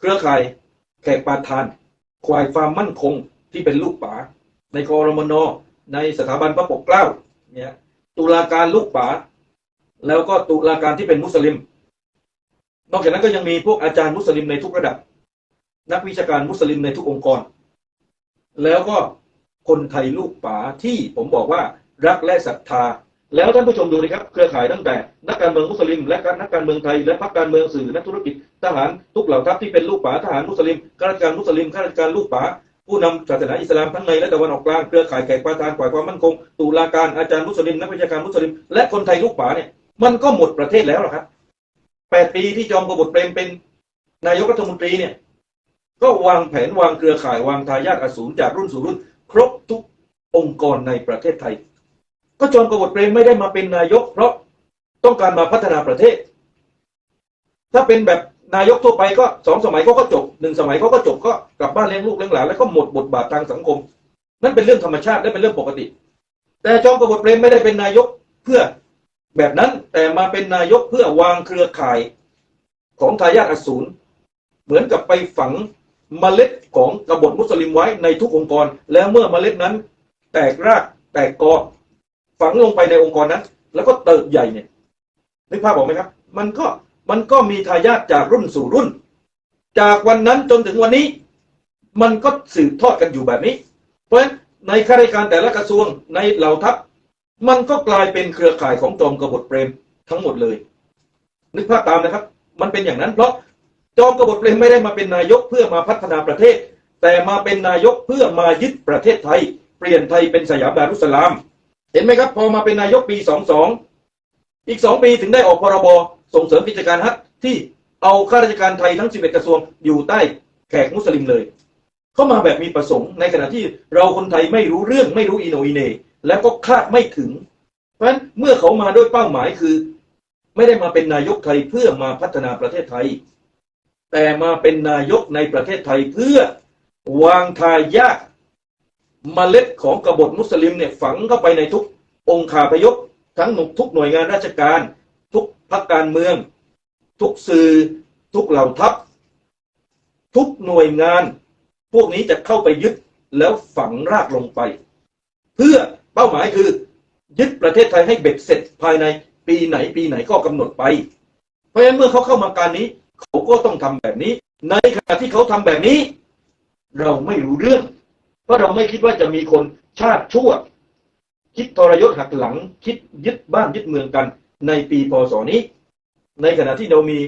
เครือข่ายแขกปาทานควายความมั่นคงที่เป็นลูกป๋าในกรมนในสถาบันพระปกเกล้าเนี่ยตุลาการลูกป๋าแล้วก็ตุลาการที่เป็นมุสลิม นอกจากนั้นก็ยังมีพวกอาจารย์มุสลิมในทุกระดับ นักวิชาการมุสลิมในทุกองค์กร แล้วก็คนไทยลูกป๋าที่ผมบอกว่ารักและศรัทธา แล้วท่านผู้ชมดูนะครับเครือข่ายตั้งแต่นักการเมืองมุสลิม และการนักการเมืองไทย และพรรคการเมืองสื่อนักธุรกิจทหารทุกเหล่าทัพที่เป็นลูกป๋าทหารมุสลิมข้าราชการมุสลิมข้าราชการลูกป๋าผู้นำศาสนาอิสลามทั้งในและตะวันออกกลางเครือข่ายแขกปาทานฝ่ายความมั่นคงตุลาการอาจารย์มุสลิมนักวิชาการมุสลิม และคนไทยลูกป๋าเนี่ยมันก็หมดประเทศแล้วล่ะครับแปดปีที่จอมกบฏเปรมเป็นนายกรัฐมนตรีเนี่ยก็วางแผนวางเครือข่ายวางทายาทอสูรจากรุ่นสู่รุ่น ครบทุกองค์กรในประเทศไทย ก็จอมกบฏเปรมไม่ได้มาเป็นนายก เพราะต้องการมาพัฒนาประเทศ ถ้าเป็นแบบนายกทั่วไปก็สองสมัยเขาก็จบหนึ่งสมัยเขาก็จบก็กลับบ้านเลี้ยงลูกเลี้ยงหลานแล้วก็หมดบทบาททางสังคม นั่นเป็นเรื่องธรรมชาติและเป็นเรื่องปกติ แต่จอมกบฏเปรมไม่ได้เป็นนายกเพื่อแบบนั้นแต่มาเป็นนายกเพื่อวางเครือข่ายของทายาทอสูรเหมือนกับไปฝังเมล็ดของกบฏมุสลิมไว้ในทุกองค์กร แล้วเมื่อเมล็ดนั้น แตกรากแตกกอ ฝังลงไปในองค์กรนั้น แล้วก็เติบใหญ่เนี่ยนึกภาพออกไหมครับ มันก็มันก็มีทายาทจากรุ่นสู่รุ่น จากวันนั้นจนถึงวันนี้ มันก็สืบทอดกันอยู่แบบนี้ เพราะฉะนั้นในข้าราชการแต่ละกระทรวงในเหล่าทัพ มันก็กลายเป็นเครือข่ายของจอมกบฏเปรมทั้งหมดเลย นึกภาพตามนะครับ มันเป็นอย่างนั้นเพราะจอมกบฏเปรมไม่ได้มาเป็นนายกเพื่อมาพัฒนาประเทศ แต่มาเป็นนายกเพื่อมายึดประเทศไทย เปลี่ยนไทยเป็นสยามดารุสลาม เห็นไหมครับ พอมาเป็นนายกปี22อีก2ปีถึงได้ออกพรบส่งเสริมกิจการฮัทที่เอาข้าราชการไทยทั้ง11กระทรวงอยู่ใต้แขกมุสลิมเลยเข้ามาแบบมีประสงค์ในขณะที่เราคนไทยไม่รู้เรื่องไม่รู้อีโนอีเนแล้วก็คาดไม่ถึง เพราะฉะนั้นเมื่อเขามาด้วยเป้าหมายคือ ไม่ได้มาเป็นนายกไทยเพื่อมาพัฒนาประเทศไทย แต่มาเป็นนายกในประเทศไทยเพื่อวางทายาท เมล็ดของกบฏมุสลิมเนี่ยฝังเข้าไปในทุกองค์คาพยพทั้งหนุทุกหน่วยงานราชการ ทุกพรรคการเมือง ทุกสื่อ ทุกเหล่าทัพ ทุกหน่วยงาน พวกนี้จะเข้าไปยึดแล้วฝังรากลงไป เพื่อเป้าหมายคือ ยึดประเทศไทยให้เบ็ดเสร็จภายในปีไหนปีไหนก็กำหนดไป เพราะฉะนั้นเมื่อเขาเข้ามาการนี้ เขาก็ต้องทำแบบนี้ ในขณะที่เขาทำแบบนี้ เราไม่รู้เรื่อง ราะเราไม่คิดว่าจะมีคนชาติชั่ว คิดทรยศหักหลัง คิดยึดบ้านยึดเมืองกัน ในปีพศนี้ ในขณะที่เรามี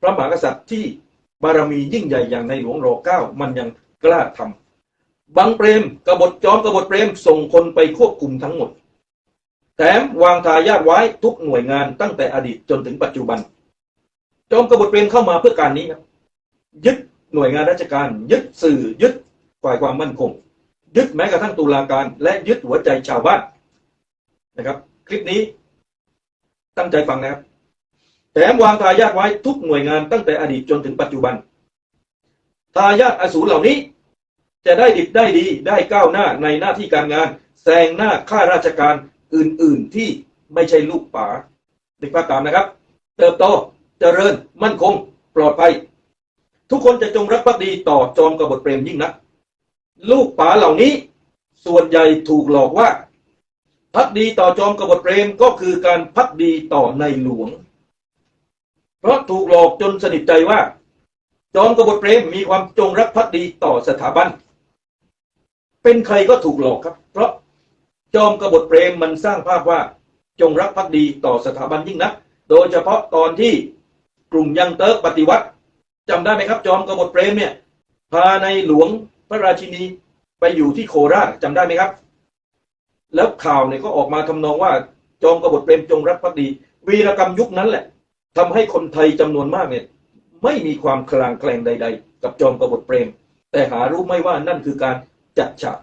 พระมหากษัตริย์ที่บารมียิ่งใหญ่อย่างในหลวงรอเก้ามันยังกล้าทำบังเปรมกบฏจอมกบฏเปรมส่งคนไปควบคุมทั้งหมด แถมวางทายาทไว้ทุกหน่วยงานตั้งแต่อดีตจนถึงปัจจุบัน จอมกบฏเปรมเข้ามาเพื่อการนี้ครับยึดหน่วยงานราชการ ยึดสื่อยึดฝ่ายความมั่นคง ยึดแม้กระทั่งตุลาการ และยึดหัวใจชาวบ้านนะครับ คลิปนี้ตั้งใจฟังนะครับแถมวางทายาทไว้ทุกหน่วยงานตั้งแต่อดีตจนถึงปัจจุบัน ทายาทอสูรเหล่านี้ จะได้ดิบได้ดีได้ก้าวหน้าในหน้าที่การงานแซงหน้าข้าราชการอื่น ๆที่ไม่ใช่ลูกป๋านึกภาพตามนะครับ เติบโตเจริญมั่นคง ปลอดภัย ทุกคนจะจงรักภักดีต่อจอมกบฏเปรมยิ่งนัก ลูกป๋าเหล่านี้ ส่วนใหญ่ถูกหลอกว่า พักดีต่อจอมกบฏเปรมก็คือการพักดีต่อในหลวง เพราะถูกหลอกจนสนิทใจว่า จอมกบฏเปรมมีความจงรักภักดีต่อสถาบัน เป็นใครก็ถูกหลอกครับ เพราะจอมกบฏเปรมมันสร้างภาพว่า จงรักภักดีต่อสถาบันยิ่งนัก โดยเฉพาะตอนที่กลุ่มยังเติร์กปฏิวัติจำได้ไหมครับ จอมกบฏเปรมเนี่ยพาในหลวง พระราชินีไปอยู่ที่โคราชจำได้ไหมครับ แล้วข่าวเนี่ยก็ออกมาทำนองว่าจอมกบฏเปรมจงรักภักดี วีรกรรมยุคนั้นแหละทำให้คนไทยจำนวนมากเนี่ย ไม่มีความคลางแคลงใด ๆ กับจอมกบฏเปรม แต่หารู้ไม่ว่านั่นคือการจัดฉาก